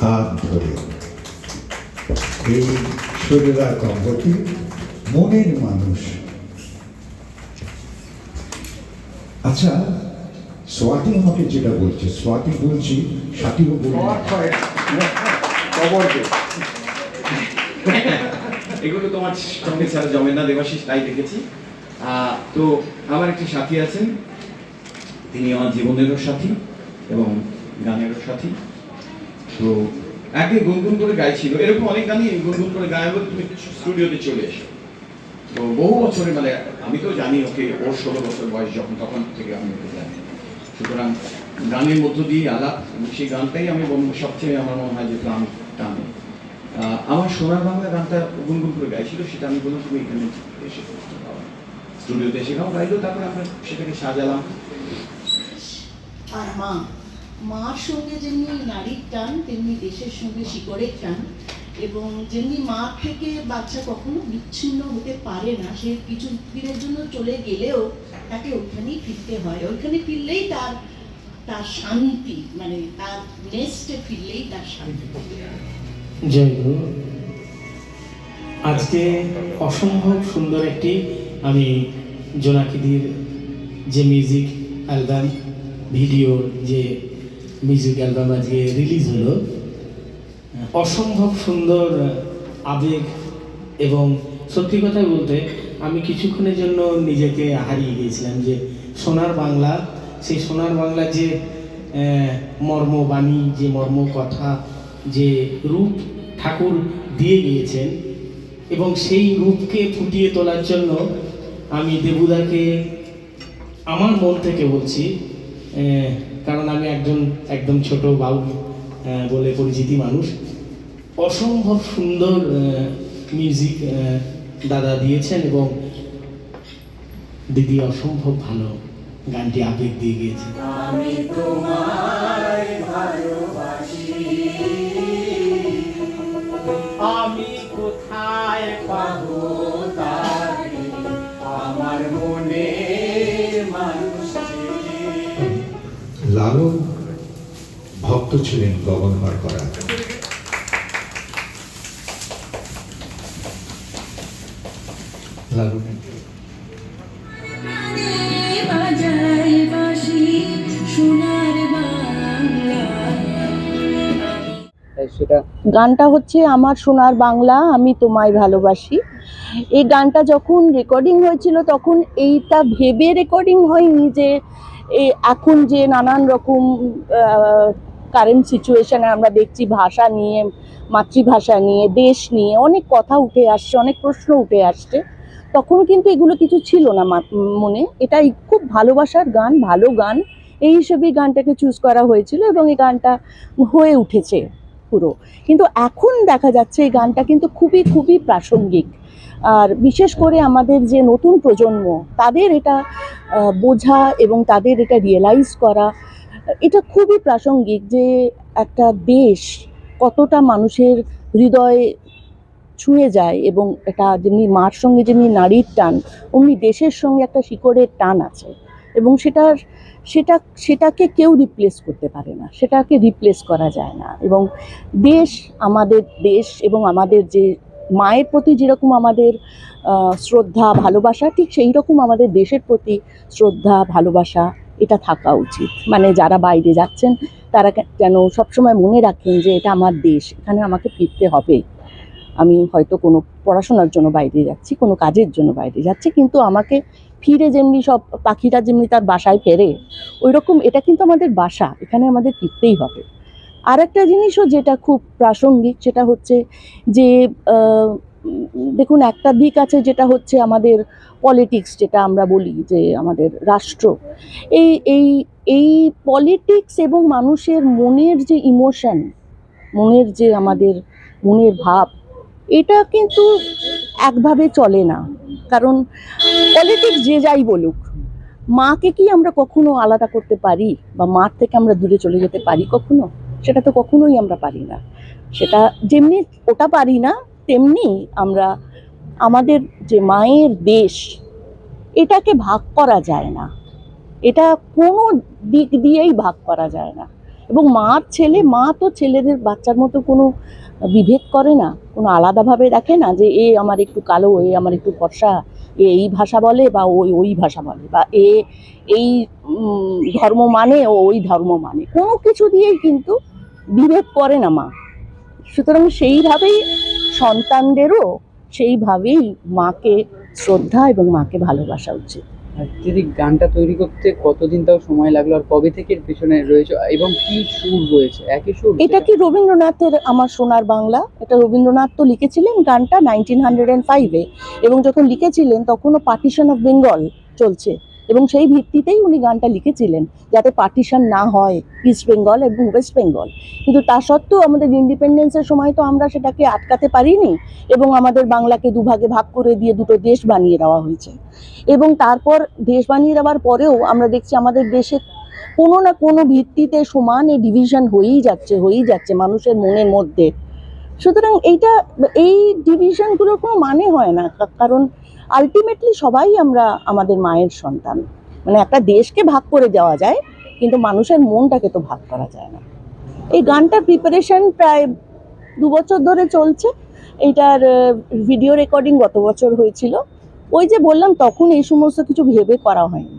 হাত ধরে। এই সুরেলা দম্পতি মনের মানুষ। আচ্ছা সোয়াতি আমাকে যেটা বলছে সোয়াতি বলছি সাথীও বলছি এগুলো তোমার সঙ্গে ছাড়া জমে না দেবাশিস তাই দেখেছি। তো আমার একটি সাথী আছেন তিনি আমার জীবনেরও সাথী এবং গানেরও সাথী। তো আগে গুনগুন করে গাইছিল। এরকম অনেক গানই গুনগুন করে গায় বলে তুমি স্টুডিওতে চলে এসো। তো বহু বছরে মানে আমি তো জানি ওকে, ওর ষোলো বছর বয়স যখন, তখন থেকে আমি ওকে জানি। সুতরাং গানের মধ্য দিয়ে আলাপ সেই গানটাই আমি সবচেয়ে আমার মনে হয় যে প্রাণ টানে। আমার সোনার বাংলা গানটা গুনগুন করে গাইছিল, সেটা আমি বললাম, তুমি এখানে এসে স্টুডিওতে এসে গাও, গাইলো, তারপরে আমরা সেটাকে সাজালাম। আর মা মার সঙ্গে যেমনি নারীর টান, তেমনি দেশের সঙ্গে শিকড়ের টান এবং যেমনি মা থেকে বাচ্চা কখনো বিচ্ছিন্ন হতে পারে না, সে কিছু দিনের জন্য চলে গেলেও তাকে ওখানেই ফিরতে হয়। ওইখানে ফিরলেই তার তার শান্তি মানে তার নেস্টে ফিরলেই তার শান্তি। জয় গুরু। আজকে অসম্ভব সুন্দর একটি আমি জোনাকিদির যে মিউজিক অ্যালবাম ভিডিও যে মিউজিক অ্যালবাম আজকে রিলিজ হলো অসম্ভব সুন্দর আবেগ এবং সত্যি কথা বলতে আমি কিছুক্ষণের জন্য নিজেকে হারিয়ে গিয়েছিলাম যে সোনার বাংলা, সেই সোনার বাংলা যে মর্মবাণী, যে মর্ম কথা যে রূপ ঠাকুর দিয়ে গিয়েছেন এবং সেই রূপকে ফুটিয়ে তোলার জন্য আমি দেবুদাকে আমার মন থেকে বলছি কারণ আমি একজন, একদম ছোট বাউল বলে পরিচিতি মানুষ। অসম্ভব সুন্দর মিউজিক দাদা দিয়েছেন এবং দিদি অসম্ভব ভালো গানটি আবেগ দিয়ে গিয়েছে আমি কোথায় পাবো? ভক্ত ছিলেন গগনবার করা লালনের বাজায় বাঁশি সোনার বাংলা সেটা গানটা হচ্ছে আমার সোনার বাংলা আমি তোমায় ভালোবাসি। এই গানটা যখন রেকর্ডিং হয়েছিল তখন এইটা ভেবে রেকর্ডিং হয়নি যে এ এখন যে নানান রকম কারেন্ট সিচুয়েশানে আমরা দেখছি ভাষা নিয়ে, মাতৃভাষা নিয়ে, দেশ নিয়ে অনেক কথা উঠে আসছে, অনেক প্রশ্ন উঠে আসছে। তখন কিন্তু এগুলো কিছু ছিল না মনে। এটাই খুব ভালোবাসার গান, ভালো গান। এই হিসেবেই গানটাকে চুজ করা হয়েছিল এবং এই গানটা হয়ে উঠেছে পুরো। কিন্তু এখন দেখা যাচ্ছে এই গানটা কিন্তু খুবই খুবই প্রাসঙ্গিক। আর বিশেষ করে আমাদের যে নতুন প্রজন্ম, তাদের এটা বোঝা এবং তাদের এটা রিয়েলাইজ করা এটা খুবই প্রাসঙ্গিক যে একটা দেশ কতটা মানুষের হৃদয়ে ছুঁয়ে যায় এবং এটা যেমনি মার সঙ্গে যেমনি নারীর টান, অমনি দেশের সঙ্গে একটা শিকড়ের টান আছে। এবং সেটার, সেটা, সেটাকে কেউ রিপ্লেস করতে পারে না, সেটাকে রিপ্লেস করা যায় না। এবং দেশ আমাদের দেশ এবং আমাদের যে মায়ের প্রতি যেরকম আমাদের শ্রদ্ধা, ভালোবাসা, ঠিক সেই রকম আমাদের দেশের প্রতি শ্রদ্ধা, ভালোবাসা এটা থাকা উচিত। মানে যারা বাইরে যাচ্ছেন, তারা যেন সবসময় মনে রাখেন যে এটা আমার দেশ, এখানে আমাকে ফিরতে হবে। আমি হয়তো কোনো পড়াশোনার জন্য বাইরে যাচ্ছি, কোনো কাজের জন্য বাইরে যাচ্ছি, কিন্তু আমাকে ফিরে যেমনি সব পাখিরা যেমনি তার বাসায় ফেরে ওই রকম এটা কিন্তু আমাদের বাসা, এখানে আমাদের ফিরতেই হবে। আর একটা জিনিসও যেটা খুব প্রাসঙ্গিক, সেটা হচ্ছে যে দেখুন, একটা দিক আছে যেটা হচ্ছে আমাদের পলিটিক্স যেটা আমরা বলি যে আমাদের রাষ্ট্র। এই এই এই পলিটিক্স এবং মানুষের মনের যে ইমোশন মনের যে আমাদের মনের ভাব, এটা কিন্তু একভাবে চলে না। কারণ পলিটিক্স যে যাই বলুক, মাকে কি আমরা কখনো আলাদা করতে পারি বা মার থেকে আমরা দূরে চলে যেতে পারি কখনো? সেটা তো কখনোই আমরা পারি না। সেটা যেমনি ওটা পারি না তেমনি আমরা আমাদের যে মায়ের দেশ, এটাকে ভাগ করা যায় না। এটা কোনো দিক দিয়েই ভাগ করা যায় না। এবং মার ছেলে, মা তো ছেলেদের বাচ্চার মতো কোনো বিভেদ করে না, কোনো আলাদাভাবে দেখে না যে এ আমার একটু কালো, এ আমার একটু ফর্সা, এ এই ভাষা বলে বা ওই ওই ভাষা বলে বা এ এই ধর্ম মানে ও ওই ধর্ম মানে। কোনো কিছু দিয়েই কিন্তু বিভেদ করে না মা। সুতরাং সেইভাবেই সন্তানদেরও সেইভাবেই মাকে শ্রদ্ধা এবং মাকে ভালোবাসা উচিত। দিদি গানটা তৈরি করতে কতদিন তাও সময় লাগল আর কবে থেকে এর পেছনে রয়েছে এবং কি সুর রয়েছে? একই সুর এটা কি রবীন্দ্রনাথের আমার সোনার বাংলা? এটা রবীন্দ্রনাথ তো লিখেছিলেন গানটা নাইনটিন হান্ড্রেড অ্যান্ড ফাইভে এবং যখন লিখেছিলেন তখনও পার্টিশন অফ বেঙ্গল চলছে। এবং সেই ভিত্তিতেই উনি গানটা লিখেছিলেন, যাতে পার্টিশন না হয় ইস্ট বেঙ্গল এবং ওয়েস্ট বেঙ্গল কিন্তু তা সত্ত্বেও আমাদের ইন্ডিপেন্ডেন্সের সময় তো আমরা সেটাকে আটকাতে পারিনি এবং আমাদের বাংলাকে দুভাগে ভাগ করে দিয়ে দুটো দেশ বানিয়ে দেওয়া হয়েছে। এবং তারপর দেশ বানিয়ে দেওয়ার পরেও আমরা দেখছি আমাদের দেশে কোনো না কোনো ভিত্তিতে সমান এই ডিভিশন হয়েই যাচ্ছে হয়েই যাচ্ছে মানুষের মনের মধ্যে। সুতরাং এইটা, এই ডিভিশনগুলোর কোনো মানে হয় না কারণ আলটিমেটলি সবাই আমরা আমাদের মায়ের সন্তান। মানে একটা দেশকে ভাগ করে দেওয়া যায়, কিন্তু মানুষের মনটাকে তো ভাগ করা যায় না। এই গানটার প্রিপারেশন প্রায় দু বছর ধরে চলছে। এইটার ভিডিও রেকর্ডিং গত বছর হয়েছিল। ওই যে বললাম, তখন এই সমস্ত কিছু ভেবে করা হয়নি।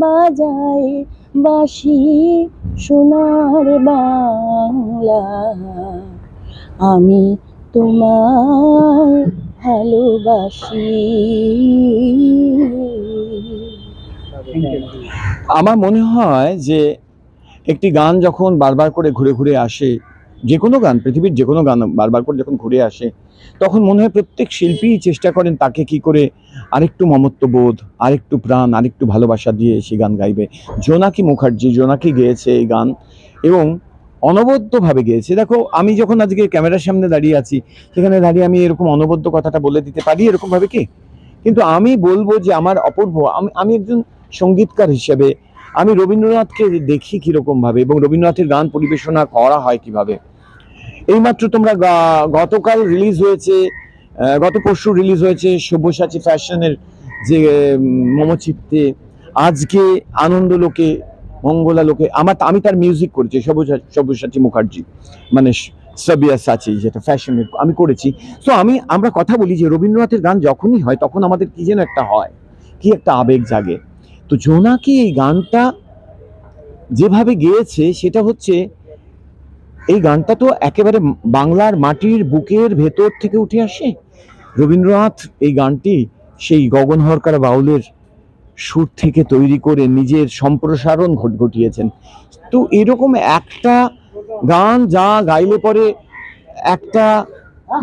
বাজায় বাসি সোনার বাংলা। আমি তোমার ভালোবাসি। আমার মনে হয় যে একটি গান যখন বারবার করে ঘুরে ঘুরে আসে যে কোনো গান, পৃথিবীর যে কোনো গান বারবার করে যখন ঘুরে আসে, তখন মনে হয় প্রত্যেক শিল্পী চেষ্টা করেন তাকে কি করে আরেকটু মমত্ববোধ আরেকটু প্রাণ, আরেকটু ভালোবাসা দিয়ে সে গান গাইবে। জোনাকি মুখার্জি, জোনাকি গেয়েছে এই গান এবং অনবদ্যভাবে গেয়েছে। দেখো, আমি যখন আজকে ক্যামেরার সামনে দাঁড়িয়ে আছি, সেখানে দাঁড়িয়ে আমি এরকম অনবদ্য কথাটা বলে দিতে পারি এরকমভাবে কি? কিন্তু আমি বলব যে আমার অপূর্ব, আমি আমি একজন সঙ্গীতকার হিসেবে আমি রবীন্দ্রনাথকে দেখি কীরকমভাবে এবং রবীন্দ্রনাথের গান পরিবেশনা করা হয় কীভাবে? এইমাত্র তোমরা গতকাল রিলিজ হয়েছে গত পরশু রিলিজ হয়েছে সব্যসাচী ফ্যাশনের যে মমচিত্তে আজকে আনন্দ লোকে, মঙ্গলা লোকে, আমার আমি তার মিউজিক করেছি, সব্যসা- সব্যসাচী মুখার্জি মানে সাবিয়া সাচি, যেটা ফ্যাশনের আমি করেছি। তো আমি, আমরা কথা বলি যে রবীন্দ্রনাথের গান যখনই হয়, তখন আমাদের কি যেন একটা হয়, কি একটা আবেগ জাগে। তো জোনাকি এই গানটা যেভাবে গেয়েছে, সেটা হচ্ছে এই গানটা তো একেবারে বাংলার মাটির বুকের ভেতর থেকে উঠে আসে। রবীন্দ্রনাথ এই গানটি সেই গগন হরকার বাউলের সুর থেকে তৈরি করে নিজের সম্প্রসারণ ঘট ঘটিয়েছেন। তো এরকম একটা গান যা গাইলে পরে একটা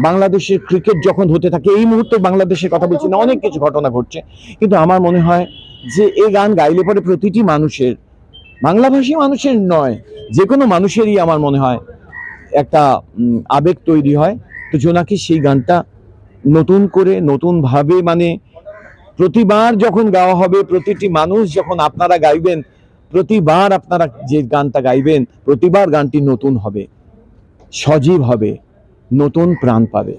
বাংলাদেশের ক্রিকেট যখন হতে থাকে, এই মুহূর্তে বাংলাদেশের কথা বলছি না, অনেক কিছু ঘটনা ঘটছে। কিন্তু আমার মনে হয় যে এই গান গাইলে পরে প্রতিটি মানুষের বাংলাভাষী মানুষের নয় যে কোনো মানুষেরই আমার মনে হয় একটা আবেগ তৈরি হয়। তো জোনাকি, সেই গানটা নতুন করে, নতুনভাবে মানে প্রতিবার যখন গাওয়া হবে, প্রতিটি মানুষ যখন আপনারা গাইবেন, প্রতিবার আপনারা যে গানটা গাইবেন, প্রতিবার গানটি নতুন হবে, সজীব হবে, নতুন প্রাণ পাবে।